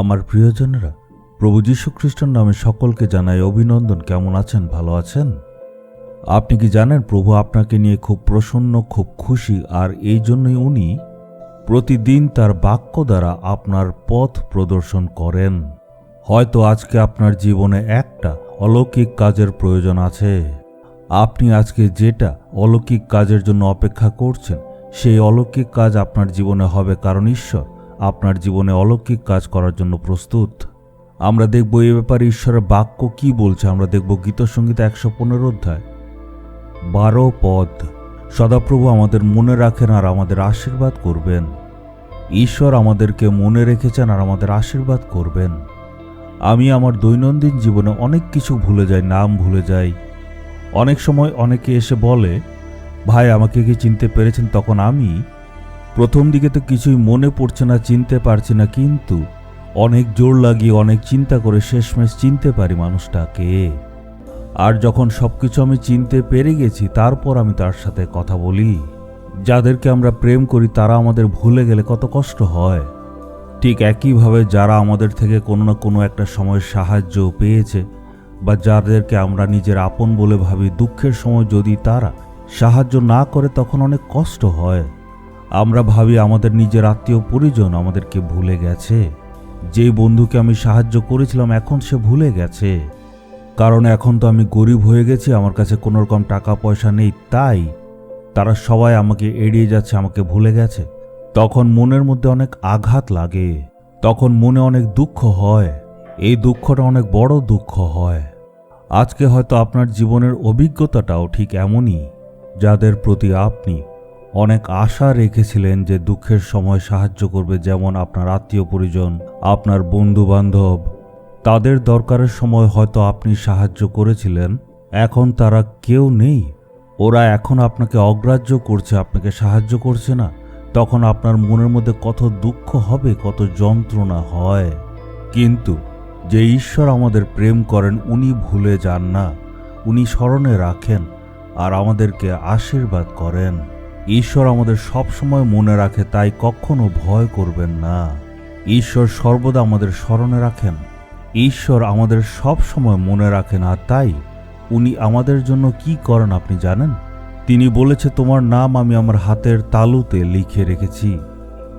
আমার প্রিয়জনেরা, প্রভু যীশু খ্রিস্টের নামে সকলকে জানাই অভিনন্দন। কেমন আছেন? ভালো আছেন? আপনি কি জানেন, প্রভু আপনাকে নিয়ে খুব প্রসন্ন, খুব খুশি, আর এই জন্যই উনি প্রতিদিন তার বাক্য দ্বারা আপনার পথ প্রদর্শন করেন। হয়তো আজকে আপনার জীবনে একটা অলৌকিক কাজের প্রয়োজন আছে। আপনি আজকে যেটা অলৌকিক কাজের জন্য অপেক্ষা করছেন, সেই অলৌকিক কাজ আপনার জীবনে হবে কারণ ঈশ্বর আপনার জীবনে অলৌকিক কাজ করার জন্য প্রস্তুত। আমরা দেখব এ ব্যাপারে ঈশ্বরের বাক্য কি বলছে। আমরা দেখব গীতসঙ্গীত একশো পনেরো অধ্যায়। বারো পদ। সদাপ্রভু আমাদের মনে রাখেন আর আমাদের আশীর্বাদ করবেন। ঈশ্বর আমাদেরকে মনে রেখেছেন আর আমাদের আশীর্বাদ করবেন। আমি আমার দৈনন্দিন জীবনে অনেক কিছু ভুলে যাই, নাম ভুলে যাই। অনেক সময় অনেকে এসে বলে, ভাই, আমাকে কি চিনতে পেরেছেন? তখন আমি প্রথম দিকে তো কিছুই মনে পড়ছে না, চিনতে পারছি না, কিন্তু অনেক জোর লাগিয়ে, অনেক চিন্তা করে শেষমেশ চিনতে পারি মানুষটাকে আর যখন সব কিছু আমি চিনতে পেরে গেছি, তারপর আমি তার সাথে কথা বলি। যাদেরকে আমরা প্রেম করি, তারা আমাদের ভুলে গেলে কত কষ্ট হয়। ঠিক একইভাবে যারা আমাদের থেকে কোনো না কোনো একটা সময় সাহায্য পেয়েছে, বা যাদেরকে আমরা নিজের আপন বলে ভাবি, দুঃখের সময় যদি তারা সাহায্য না করে, তখন অনেক কষ্ট হয়। আমরা ভাবি আমাদের নিজের আত্মীয় পরিজন আমাদেরকে ভুলে গেছে। যেই বন্ধুকে আমি সাহায্য করেছিলাম, এখন সে ভুলে গেছে। কারণ এখন তো আমি গরিব হয়ে গেছি, আমার কাছে কোনো রকম টাকা পয়সা নেই, তাই তারা সবাই আমাকে এড়িয়ে যাচ্ছে, আমাকে ভুলে গেছে। তখন মনের মধ্যে অনেক আঘাত লাগে, তখন মনে অনেক দুঃখ হয়, এই দুঃখটা অনেক বড় দুঃখ হয়। আজকে হয়তো আপনার জীবনের অভিজ্ঞতাটাও ঠিক এমনই, যাদের প্রতি আপনি অনেক আশা রেখেছিলেন যে দুঃখের সময় সাহায্য করবে যেমন আপনার আত্মীয় পরিজন, আপনার বন্ধু বান্ধব তাদের দরকারের সময় হয়তো আপনি সাহায্য করেছিলেন, এখন তারা কেউ নেই। ওরা এখন আপনাকে অগ্রাহ্য করছে, আপনাকে সাহায্য করছে না। তখন আপনার মনের মধ্যে কত দুঃখ হবে, কত যন্ত্রণা হয়। কিন্তু যে ঈশ্বর আমাদের প্রেম করেন, উনি ভুলে যান না। উনি স্মরণে রাখেন আর আমাদেরকে আশীর্বাদ করেন। ঈশ্বর আমাদের সব সময় মনে রাখে, তাই কখনো ভয় করবেন না। ঈশ্বর সর্বদা আমাদের স্মরণে রাখেন। ঈশ্বর আমাদের সব সময় মনে রাখেন, আর তাই উনি আমাদের জন্য কি করেন আপনি জানেন? তিনি বলেছে, তোমার নাম আমি আমার হাতের তালুতে লিখে রেখেছি।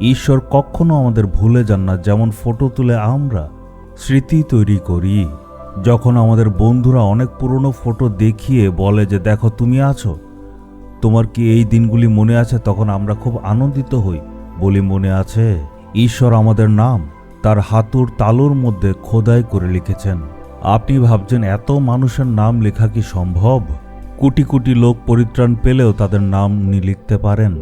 ঈশ্বর কখনো আমাদের ভুলে যান না, যেমন ফটো তুলে আমরা স্মৃতি তৈরি করি। যখন আমাদের বন্ধুরা অনেক পুরনো ফটো দেখিয়ে বলে যে, দেখো, তুমি আছো? তোমার কি এই দিনগুলি মনে আছে তখন আমরা খুব আনন্দিত হই? বলি মনে আছে, ঈশ্বর আমাদের নাম, তার হাতুর তালুর মধ্যে খোদাই করে লিখেছেন। আপনি ভাবছেন এত মানুষের নাম লেখা কি সম্ভব? কোটি কোটি লোক পরিত্রাণ পেলেও তাদের নাম লিখতে পারেন।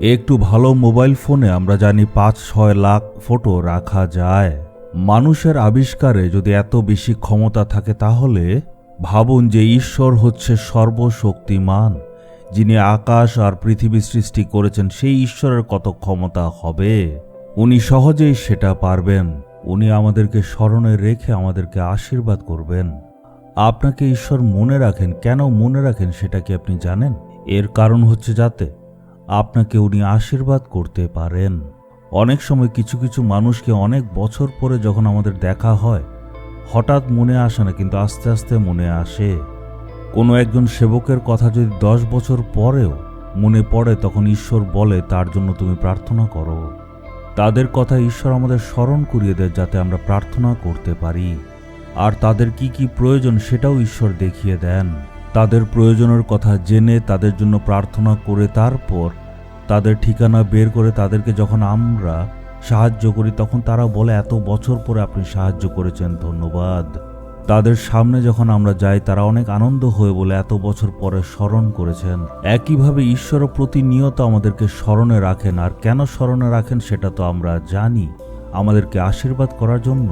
একটু ভালো মোবাইল ফোনে আমরা জানি পাঁচ, ছয় লাখ ফটো রাখা যায়। মানুষের আবিষ্কারে যদি এত বেশি ক্ষমতা থাকে তাহলে ভাবুন যে ঈশ্বর হচ্ছে সর্বশক্তিমান। যিনি আকাশ আর পৃথিবী সৃষ্টি করেছেন, সেই ঈশ্বরের কত ক্ষমতা হবে? উনি সহজেই সেটা পারবেন। উনি আমাদেরকে স্মরণে রেখে আমাদেরকে আশীর্বাদ করবেন। আপনাকে ঈশ্বর মনে রাখেন। কেন মনে রাখেন সেটা কি আপনি জানেন? এর কারণ হচ্ছে যাতে আপনাকে উনি আশীর্বাদ করতে পারেন। অনেক সময় কিছু কিছু মানুষকে অনেক বছর পরে যখন আমাদের দেখা হয়, হঠাৎ মনে আসে না, কিন্তু আস্তে আস্তে মনে আসে। কোনো একজন সেবকের কথা যদি দশ বছর পরেও মনে পড়ে, তখন ঈশ্বর বলে, তার জন্য তুমি প্রার্থনা করো। তাদের কথা ঈশ্বর আমাদের স্মরণ করিয়ে দেয়, যাতে আমরা প্রার্থনা করতে পারি। আর তাদের কি কি প্রয়োজন, সেটাও ঈশ্বর দেখিয়ে দেন। তাদের প্রয়োজনের কথা জেনে, তাদের জন্য প্রার্থনা করে তারপর তাদের ঠিকানা বের করে তাদেরকে যখন আমরা সাহায্য করি, তখন তারা বলে, এত বছর পরে আপনি সাহায্য করেছেন, ধন্যবাদ। তাদের সামনে যখন আমরা যাই, তারা অনেক আনন্দ হয়ে বলে এত বছর পরে স্মরণ করেছেন। একইভাবে ঈশ্বরও প্রতিনিয়ত আমাদেরকে স্মরণে রাখেন, আর কেন স্মরণে রাখেন সেটা তো আমরা জানি। আমাদেরকে আশীর্বাদ করার জন্য।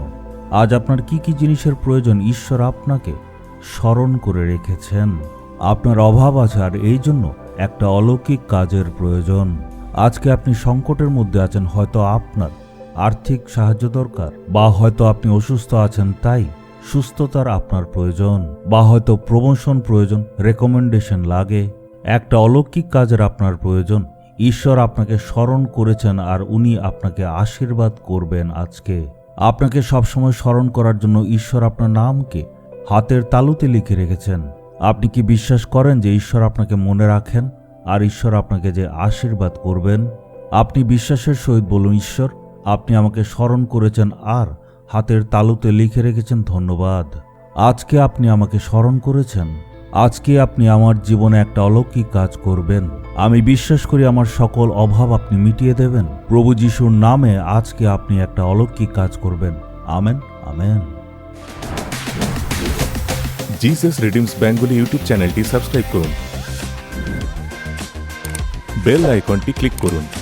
আজ আপনার কি কি জিনিসের প্রয়োজন ঈশ্বর আপনাকে স্মরণ করে রেখেছেন? আপনার অভাব আছে, আর এই জন্য একটা অলৌকিক কাজের প্রয়োজন। আজকে আপনি সংকটের মধ্যে আছেন, হয়তো আপনার আর্থিক সাহায্য দরকার, বা হয়তো আপনি অসুস্থ আছেন, তাই সুস্থতার আপনার প্রয়োজন বা হয়তো প্রমোশন প্রয়োজন রেকমেন্ডেশন লাগে। একটা অলৌকিক কাজের আপনার প্রয়োজন। ঈশ্বর আপনাকে স্মরণ করেছেন আর উনি আপনাকে আশীর্বাদ করবেন আজকে। আপনাকে সবসময় স্মরণ করার জন্য ঈশ্বর আপনার নামকে হাতের তালুতে লিখে রেখেছেন। আপনি কি বিশ্বাস করেন যে ঈশ্বর আপনাকে মনে রাখেন আর ঈশ্বর আপনাকে যে আশীর্বাদ করবেন? আপনি বিশ্বাসের সহিত বলুন, ঈশ্বর, আপনি আমাকে স্মরণ করেছেন আর হাতের তালুতে লিখে রেখেছেন ধন্যবাদ। আজকে আপনি আমাকে স্মরণ করেছেন। আজকে আপনি আমার জীবনে একটা অলৌকিক কাজ করবেন। আমি বিশ্বাস করি আমার সকল অভাব আপনি মিটিয়ে দেবেন। প্রভু যিশুর নামে আজকে আপনি একটা অলৌকিক কাজ করবেন। Amen amen. Jesus redeems Bengali YouTube চ্যানেলটি সাবস্ক্রাইব করুন। বেল আইকনটি ক্লিক করুন।